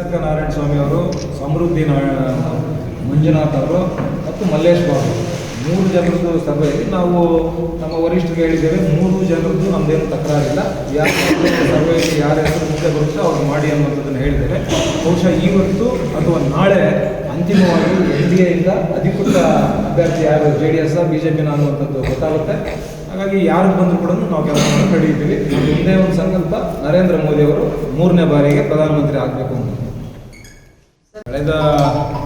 ನಾರಾಯಣ ಸ್ವಾಮಿ ಅವರು, ಸಮೃದ್ಧಿ ಮಂಜುನಾಥ್ ಅವರು ಮತ್ತು ಮಲ್ಲೇಶ್ ಬಾಬು. ಮೂರು ಜನರದ್ದು ಸಭೆಯಲ್ಲಿ ನಾವು ನಮ್ಮ ವರಿಷ್ಠರಿಗೆ ಹೇಳಿದ್ದೇವೆ, ಮೂರು ಜನರದ್ದು ನಮ್ಮದೇನು ತಕರಾರಿಲ್ಲ. ಯಾರು ಸಭೆಯಲ್ಲಿ ಯಾರ ಹೆಸರು ಮುಂದೆ ಬರುತ್ತೋ ಅವ್ರು ಮಾಡಿ ಅನ್ನುವಂಥದ್ದನ್ನು ಹೇಳಿದ್ದೇವೆ. ಬಹುಶಃ ಇವತ್ತು ಅಥವಾ ನಾಳೆ ಅಂತಿಮವಾಗಿ ಎನ್ ಡಿ ಎಯಿಂದ ಅಧಿಕೃತ ಅಭ್ಯರ್ಥಿ ಯಾರು? J D S B J ಪಿನ ಅನ್ನುವಂಥದ್ದು ಗೊತ್ತಾಗುತ್ತೆ. ಹಾಗಾಗಿ ಯಾರು ಬಂದರೂ ಕೂಡ ನಾವು ಕೆಲಸವನ್ನು ಕಡಿಯುತ್ತೀವಿ. ಮುಂದೆ ಒಂದು ಸಂಕಲ್ಪ, ನರೇಂದ್ರ ಮೋದಿ ಅವರು ಮೂರನೇ ಬಾರಿಗೆ ಪ್ರಧಾನಮಂತ್ರಿ ಆಗಬೇಕು ಅಂತ. ಕಳೆದ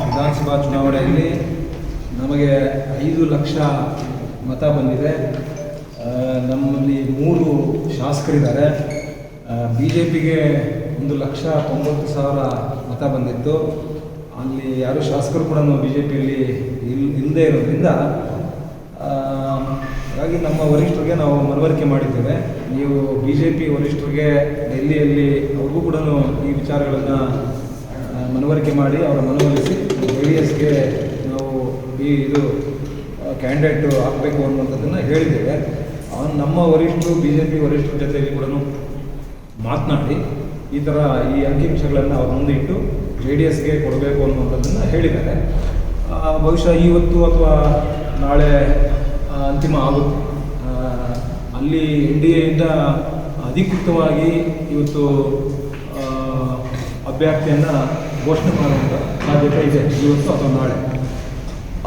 ವಿಧಾನಸಭಾ ಚುನಾವಣೆಯಲ್ಲಿ ನಮಗೆ ಐದು ಲಕ್ಷ ಮತ ಬಂದಿದೆ. ನಮ್ಮಲ್ಲಿ ಮೂರು ಶಾಸಕರಿದ್ದಾರೆ. ಬಿ ಜೆ ಪಿಗೆ ಒಂದು ಲಕ್ಷ ತೊಂಬತ್ತು ಸಾವಿರ ಮತ ಬಂದಿತ್ತು. ಅಲ್ಲಿ ಯಾರು ಶಾಸಕರು ಕೂಡ ಬಿ ಜೆ ಪಿಯಲ್ಲಿ ಇಲ್ ಇಲ್ಲದೇ ಇರೋದ್ರಿಂದ ಹಾಗಾಗಿ ನಮ್ಮ ವರಿಷ್ಠರಿಗೆ ನಾವು ಮನವರಿಕೆ ಮಾಡಿದ್ದೇವೆ. ನೀವು ಬಿ ಜೆ ಪಿ ವರಿಷ್ಠರಿಗೆ ಡೆಲ್ಲಿಯಲ್ಲಿ ಅವ್ರಿಗೂ ಕೂಡ ಈ ವಿಚಾರಗಳನ್ನು ಮನವರಿಕೆ ಮಾಡಿ ಅವರ ಮನವೊಲಿಸಿ ಜೆ ಡಿ ಎಸ್ಗೆ ನಾವು ಈ ಇದು ಕ್ಯಾಂಡಿಡೇಟ್ ಹಾಕಬೇಕು ಅನ್ನುವಂಥದ್ದನ್ನು ಹೇಳಿದ್ದೇವೆ. ಅವನು ನಮ್ಮ ವರಿಷ್ಠರು ಬಿ ಜೆ ಪಿ ವರಿಷ್ಠರ ಜೊತೆಯಲ್ಲಿ ಕೂಡ ಮಾತನಾಡಿ, ಈ ಥರ ಈ ಅಂಕಿಅಂಶಗಳನ್ನು ಅವ್ರು ಮುಂದೆ ಇಟ್ಟು ಜೆ ಡಿ ಎಸ್ಗೆ ಕೊಡಬೇಕು ಅನ್ನುವಂಥದ್ದನ್ನು ಹೇಳಿದ್ದಾರೆ. ಬಹುಶಃ ಇವತ್ತು ಅಥವಾ ನಾಳೆ ಅಂತಿಮ ಆಗುತ್ತೆ ಅಲ್ಲಿ ಎನ್ ಡಿ ಎಯಿಂದ ಅಧಿಕೃತವಾಗಿ ಇವತ್ತು ಅಭ್ಯರ್ಥಿಯನ್ನು ಘೋಷಣೆ ಮಾಡುವಂಥ ಸಾಧ್ಯತೆ ಇದೆ ಇವತ್ತು ಅಥವಾ ನಾಳೆ.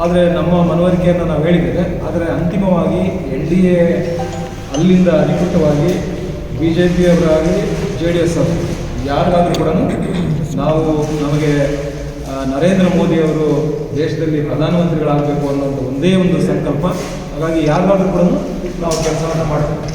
ಆದರೆ ನಮ್ಮ ಮನವರಿಕೆಯನ್ನು ನಾವು ಹೇಳಿದ್ದೇವೆ. ಆದರೆ ಅಂತಿಮವಾಗಿ ಎನ್ ಡಿ ಎ ಅಲ್ಲಿಂದ ಅಧಿಕೃತವಾಗಿ ಬಿ ಜೆ ಪಿಯವರಾಗಿ ಜೆ ಡಿ ಎಸ್ ಅವರು, ಯಾರಿಗಾದರೂ ಕೂಡ ನಾವು ನಮಗೆ ನರೇಂದ್ರ ಮೋದಿಯವರು ದೇಶದಲ್ಲಿ ಪ್ರಧಾನಮಂತ್ರಿಗಳಾಗಬೇಕು ಅನ್ನೋದು ಒಂದೇ ಒಂದು ಸಂಕಲ್ಪ. ಹಾಗಾಗಿ ಯಾರಿಗಾದರೂ ಕೂಡ ನಾವು ಕೆಲಸವನ್ನು ಮಾಡ್ತೇವೆ.